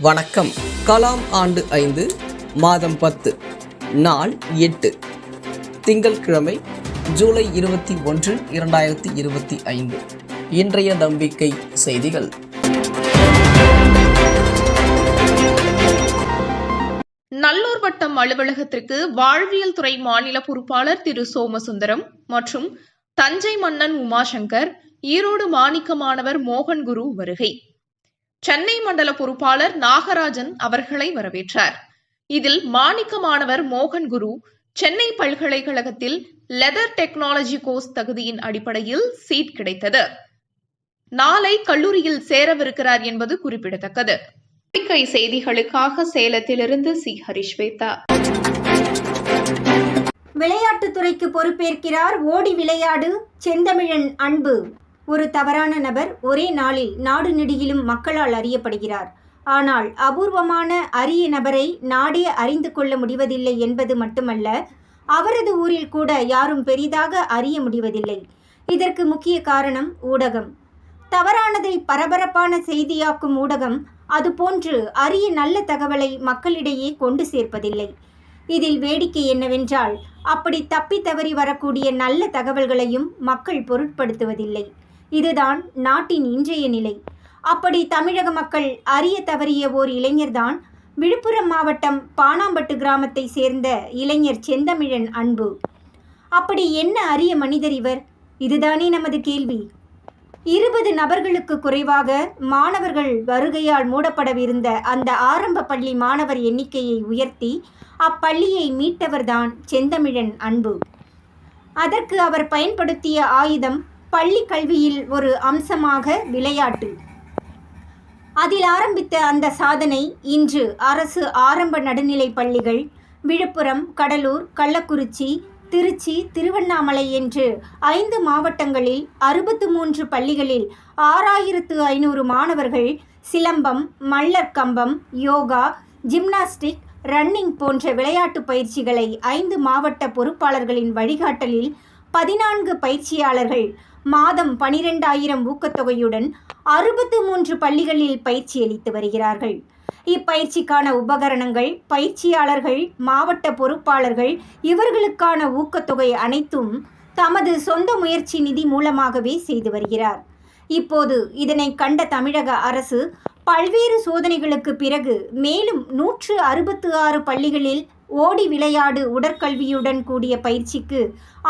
வணக்கம். கலாம் ஆண்டு ஐந்து மாதம் பத்து நாள் எட்டு. திங்கட்கிழமை ஜூலை இருபத்தி ஒன்று இரண்டாயிரத்தி இருபத்தி ஐந்து. இன்றைய நம்பிக்கை செய்திகள். நல்லூர் வட்டம் அலுவலகத்திற்கு வாழ்வியல் துறை மாநில பொறுப்பாளர் திரு சோமசுந்தரம் மற்றும் தஞ்சை மன்னன் உமாசங்கர் ஈரோடு மாணிக்க மாணவர் மோகன் குரு வருகை. சென்னை மண்டல பொறுப்பாளர் நாகராஜன் அவர்களை வரவேற்றார். இதில் மாணிக்க மாணவர் மோகன் குரு சென்னை பல்கலைக்கழகத்தில் லெதர் டெக்னாலஜி கோர்ஸ் தகுதியின் அடிப்படையில் சீட் கிடைத்தது. நாளை கல்லூரியில் சேரவிருக்கிறார் என்பது குறிப்பிடத்தக்கது. செய்திகளுக்காக சேலத்திலிருந்து சி. ஹரிஸ்வேதா விளையாட்டுத்துறைக்கு பொறுப்பேற்கிறார் ஓடி விளையாடு செந்தமிழன் அன்பு. ஒரு தவறான நபர் ஒரே நாளில் நாடு நெடுகிலும் மக்களால் அறியப்படுகிறார். ஆனால் அபூர்வமான அரிய நபரை நாடே அறிந்து கொள்ள முடிவதில்லை என்பது மட்டுமல்ல அவரது ஊரில் கூட யாரும் பெரிதாக அறிய முடிவதில்லை. இதற்கு முக்கிய காரணம் ஊடகம். தவறானதை பரபரப்பான செய்தியாக்கும் ஊடகம் அதுபோன்று அரிய நல்ல தகவலை மக்களிடையே கொண்டு சேர்ப்பதில்லை. இதில் வேடிக்கை என்னவென்றால் அப்படி தப்பி தவறி வரக்கூடிய நல்ல தகவல்களையும் மக்கள் பொருட்படுத்துவதில்லை. இதுதான் நாட்டின் இன்றைய நிலை. அப்படி தமிழக மக்கள் அறிய தவறிய ஓர் இளைஞர்தான் விழுப்புரம் மாவட்டம் பாணாம்பட்டு கிராமத்தை சேர்ந்த இளைஞர் செந்தமிழன் அன்பு. அப்படி என்ன அரிய மனிதர் இவர்? இதுதானே நமது கேள்வி. இருபது நபர்களுக்கு குறைவாக மாணவர்கள் வருகையால் மூடப்படவிருந்த அந்த ஆரம்ப பள்ளி மாணவர் எண்ணிக்கையை உயர்த்தி அப்பள்ளியை மீட்டவர்தான் செந்தமிழன் அன்பு. அதற்கு அவர் பயன்படுத்திய ஆயுதம் பள்ளி கல்வியில் ஒரு அம்சமாக விளையாட்டு. அதில் ஆரம்பித்த அந்த சாதனை இன்று அரசு ஆரம்ப நடுநிலை பள்ளிகள் விழுப்புரம் கடலூர் கள்ளக்குறிச்சி திருச்சி திருவண்ணாமலை என்று ஐந்து மாவட்டங்களில் அறுபத்து மூன்று பள்ளிகளில் ஆறாயிரத்து ஐநூறு மாணவர்கள் சிலம்பம் மல்லர் கம்பம் யோகா ஜிம்னாஸ்டிக் ரன்னிங் போன்ற விளையாட்டு பயிற்சிகளை ஐந்து மாவட்ட பொறுப்பாளர்களின் வழிகாட்டலில் பதினான்கு பயிற்சியாளர்கள் மாதம் பனிரெண்டாயிரம் ஊக்கத்தொகையுடன் அறுபத்து மூன்று பள்ளிகளில் பயிற்சி அளித்து வருகிறார்கள். இப்பயிற்சிக்கான உபகரணங்கள் பயிற்சியாளர்கள் மாவட்ட பொறுப்பாளர்கள் இவர்களுக்கான ஊக்கத்தொகை அனைத்தும் தமது சொந்த முயற்சி நிதி மூலமாகவே செய்து வருகிறார். இப்போது இதனை கண்ட தமிழக அரசு பல்வேறு சோதனைகளுக்கு பிறகு மேலும் நூற்று அறுபத்து ஆறு பள்ளிகளில் ஓடி விளையாடு உடற்கல்வியுடன் கூடிய பயிற்சிக்கு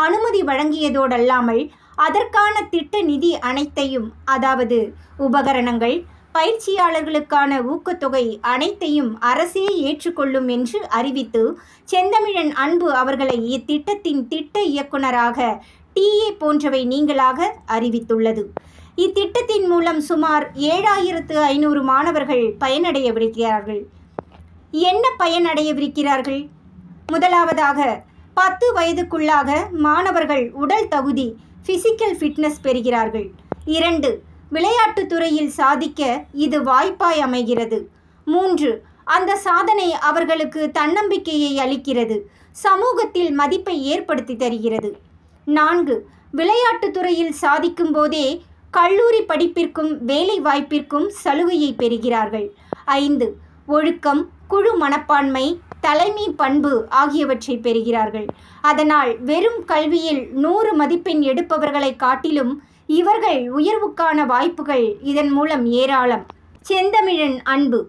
அனுமதி வழங்கியதோடல்லாமல் அதற்கான திட்ட நிதி அனைத்தையும் அதாவது உபகரணங்கள் பயிற்சியாளர்களுக்கான ஊக்கத்தொகை அனைத்தையும் அரசே ஏற்றுக்கொள்ளும் என்று அறிவித்து செந்தமிழன் அன்பு அவர்களை இத்திட்டத்தின் திட்ட இயக்குனராக டிஏ போன்றவை நீங்களாக அறிவித்துள்ளது. இத்திட்டத்தின் மூலம் சுமார் ஏழாயிரத்து ஐநூறு மாணவர்கள் பயனடையவிருக்கிறார்கள். என்ன பயனடையவிருக்கிறார்கள்? முதலாவதாக பத்து வயதுக்குள்ளாக மாணவர்கள் உடல் தகுதி ஃபிசிக்கல் ஃபிட்னஸ் பெறுகிறார்கள். இரண்டு விளையாட்டுத் துறையில் சாதிக்க இது வாய்ப்பாய் அமைகிறது. மூன்று அந்த சாதனை அவர்களுக்கு தன்னம்பிக்கையை அளிக்கிறது. சமூகத்தில் மதிப்பை ஏற்படுத்தி தருகிறது. நான்கு விளையாட்டுத் துறையில் சாதிக்கும் போதே கல்லூரி படிப்பிற்கும் வேலை வாய்ப்பிற்கும் சலுகையை பெறுகிறார்கள். ஐந்து ஒழுக்கம் குழு மனப்பான்மை தலைமை பண்பு ஆகியவற்றை பெறுகிறார்கள். அதனால் வெறும் கல்வியில் நூறு மதிப்பெண் எடுப்பவர்களை காட்டிலும் இவர்கள் உயர்வுக்கான வாய்ப்புகள் இதன் மூலம் ஏராளம். செந்தமிழன் அன்பு.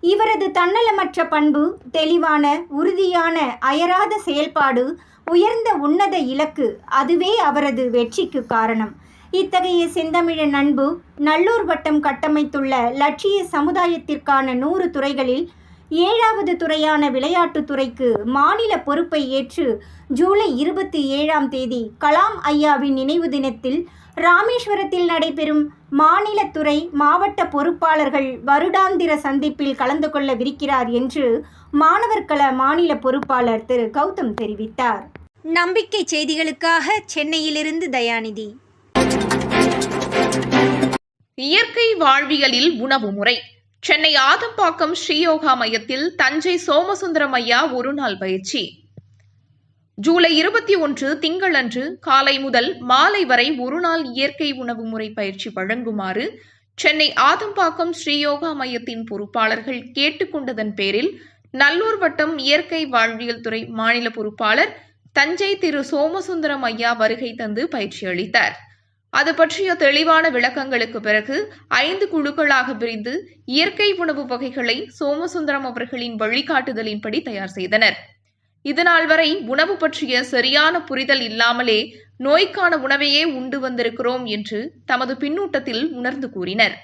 இவரது தன்னலமற்ற பண்பு தெளிவான உறுதியான அயராத செயல்பாடு உயர்ந்த உன்னத இலக்கு அதுவே அவரது வெற்றிக்கு காரணம். இத்தகைய செந்தமிழன் அன்பு நல்லூர் வட்டம் கட்டமைத்துள்ள லட்சிய சமுதாயத்திற்கான நூறு துறைகளில் ஏழாவது துறையான விளையாட்டுத்துறைக்கு மாநில பொறுப்பை ஏற்று ஜூலை இருபத்தி ஏழாம் தேதி கலாம் ஐயாவின் நினைவு தினத்தில் ராமேஸ்வரத்தில் நடைபெறும் மாநில துறை மாவட்ட பொறுப்பாளர்கள் வருடாந்திர சந்திப்பில் கலந்து கொள்ளவிருக்கிறார் என்று மாணவர் கள மாநில பொறுப்பாளர் திரு. கௌதம் தெரிவித்தார். நம்பிக்கை செய்திகளுக்காக சென்னையிலிருந்து தயாநிதி. இயற்கை வாழ்வியலில் உணவு முறை. சென்னை ஆதம்பாக்கம் ஸ்ரீயோகா மையத்தில் தஞ்சை சோமசுந்தரம் ஐயா ஒரு நாள் பயிற்சி. ஜூலை இருபத்தி ஒன்று திங்களன்று காலை முதல் மாலை வரை ஒருநாள் இயற்கை உணவு முறை பயிற்சி வழங்குமாறு சென்னை ஆதம்பாக்கம் ஸ்ரீயோகா மையத்தின் பொறுப்பாளர்கள் கேட்டுக்கொண்டதன் பேரில் நல்லூர் வட்டம் இயற்கை வாழ்வியல் துறை மாநில பொறுப்பாளர் தஞ்சை திரு சோமசுந்தரம் ஐயா வருகை தந்து பயிற்சி அளித்தார். அது பற்றிய தெளிவான விளக்கங்களுக்கு பிறகு ஐந்து குழுக்களாக பிரிந்து இயற்கை உணவு வகைகளை சோமசுந்தரம் அவர்களின் வழிகாட்டுதலின்படி தயார் செய்தனர். இதுநாள் வரை உணவு பற்றிய சரியான புரிதல் இல்லாமலே நோய்க்கான உணவையே உண்டு வந்திருக்கிறோம் என்று தமது பின்னூட்டத்தில் உணர்ந்து கூறினர்.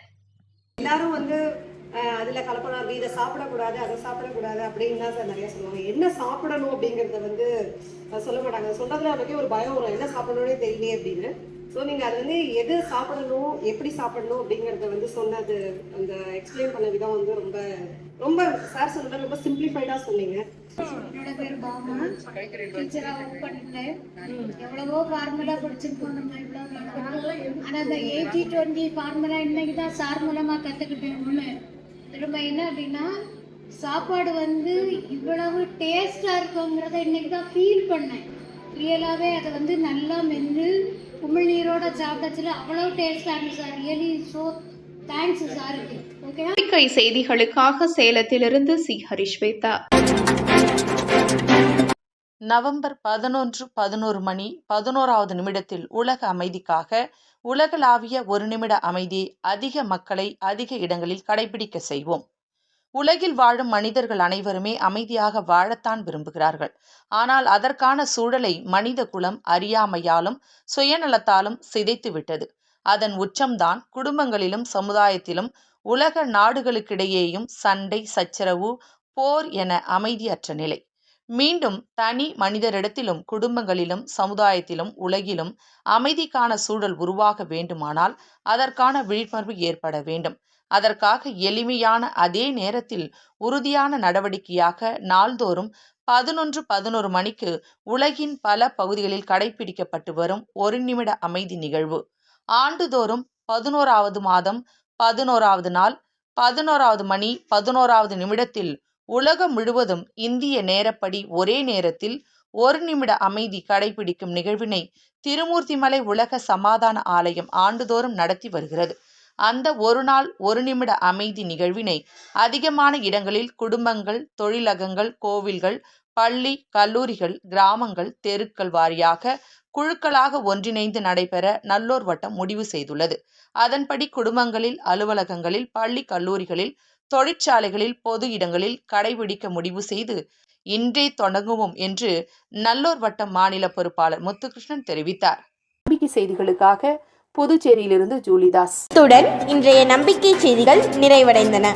எல்லாரும் வந்து அஹ், அதுல கலப்படம் அப்படி இதை சாப்பிடக்கூடாது அதை சாப்பிடக்கூடாது அப்படின்னு தான் சார் நிறைய சொல்லுவாங்க. என்ன சாப்பிடணும் அப்படிங்கறத வந்து சொல்ல மாட்டாங்க. சொல்றதுல நமக்கே ஒரு பயம் வரும். என்ன சாப்பிடணும்னே தெரியலையே அப்படின்னு. ஸோ நீங்கள் அது வந்து எது சாப்பிடணும் எப்படி சாப்பிடணும் அப்படிங்கிறத வந்து சொன்னது அந்த எக்ஸ்பிளைன் பண்ண விதம் வந்து ரொம்ப ரொம்ப சார் சொல்றது ரொம்ப சிம்பிளிஃபைடா சொன்னீங்க. என்னோட பேர் பாமா. டீச்சரா ஒர்க் பண்ணிட்டேன் எவ்வளவோ ஃபார்முலா படிச்சிருக்கோம் நம்ம இவ்வளவு நாளா. அந்த எயிட்டி டுவெண்ட்டி ஃபார்முலா இன்னைக்கு தான் சார் மூலமாக கத்துக்கிட்டேன் ஒண்ணு திரும்ப என்ன அப்படின்னா சாப்பாடு வந்து இவ்வளவு டேஸ்டா இருக்குங்கிறத இன்னைக்கு தான் ஃபீல் பண்ணேன். ரியலாவே அதை வந்து நல்லா மென்று உமிழ்நீரோட சாப்பிட்டதுல அவ்வளவு டேஸ்டா இருந்துச்சு. சார் ரியலி ஸோ தேங்க்ஸ் சாருக்கு ஓகே செய்திகளுக்காக சேலத்திலிருந்து சி. ஹரிஷ்வேதா நவம்பர் பதினொன்று பதினோரு மணி பதினோராவது நிமிடத்தில் உலக அமைதிக்காக உலகளாவிய ஒரு நிமிட அமைதியை அதிக மக்களை அதிக இடங்களில் கடைபிடிக்க செய்வோம். உலகில் வாழும் மனிதர்கள் அனைவருமே அமைதியாக வாழத்தான் விரும்புகிறார்கள். ஆனால் அதற்கான சூழலை மனித குலம் அறியாமையாலும் சுயநலத்தாலும் சிதைத்துவிட்டது அதன் உச்சம்தான் குடும்பங்களிலும் சமுதாயத்திலும் உலக நாடுகளுக்கிடையேயும் சண்டை சச்சரவு போர் என அமைதியற்ற நிலை. மீண்டும் தனி மனிதரிடத்திலும் குடும்பங்களிலும் சமுதாயத்திலும் உலகிலும் அமைதிக்கான சூழல் உருவாக வேண்டுமானால் அதற்கான விழிப்புணர்வு ஏற்பட வேண்டும். அதற்காக எளிமையான அதே நேரத்தில் உறுதியான நடவடிக்கையாக நாள்தோறும் பதினொன்று பதினொரு மணிக்கு உலகின் பல பகுதிகளில் கடைபிடிக்கப்பட்டு வரும் ஒரு நிமிட அமைதி நிகழ்வு. ஆண்டுதோறும் பதினோராவது மாதம் பதினோராவது நாள் பதினோராவது மணி பதினோராவது நிமிடத்தில் உலகம் முழுவதும் இந்திய நேரப்படி ஒரே நேரத்தில் ஒரு நிமிட அமைதி கடைபிடிக்கும் நிகழ்வினை திருமூர்த்திமலை உலக சமாதான ஆலயம் ஆண்டுதோறும் நடத்தி வருகிறது. அந்த ஒரு நாள் ஒரு நிமிட அமைதி நிகழ்வினை. அதிகமான இடங்களில் குடும்பங்கள் தொழிலகங்கள் கோவில்கள் பள்ளி கல்லூரிகள் கிராமங்கள் தெருக்கள் வாரியாக குழுக்களாக ஒன்றிணைந்து நடைபெற நல்லோர் வட்டம் முடிவு செய்துள்ளது. அதன்படி குடும்பங்களில் அலுவலகங்களில் பள்ளி கல்லூரிகளில் தொழிற்சாலைகளில் பொது இடங்களில் கடைபிடிக்க முடிவு செய்து இன்றே தொடங்குவோம் என்று நல்லோர் வட்டம் மாநில பொறுப்பாளர் முத்துகிருஷ்ணன் தெரிவித்தார். செய்திகளுக்காக புதுச்சேரியிலிருந்து ஜூலிதாஸ். இத்துடன் இன்றைய நம்பிக்கை செய்திகள் நிறைவடைந்தன.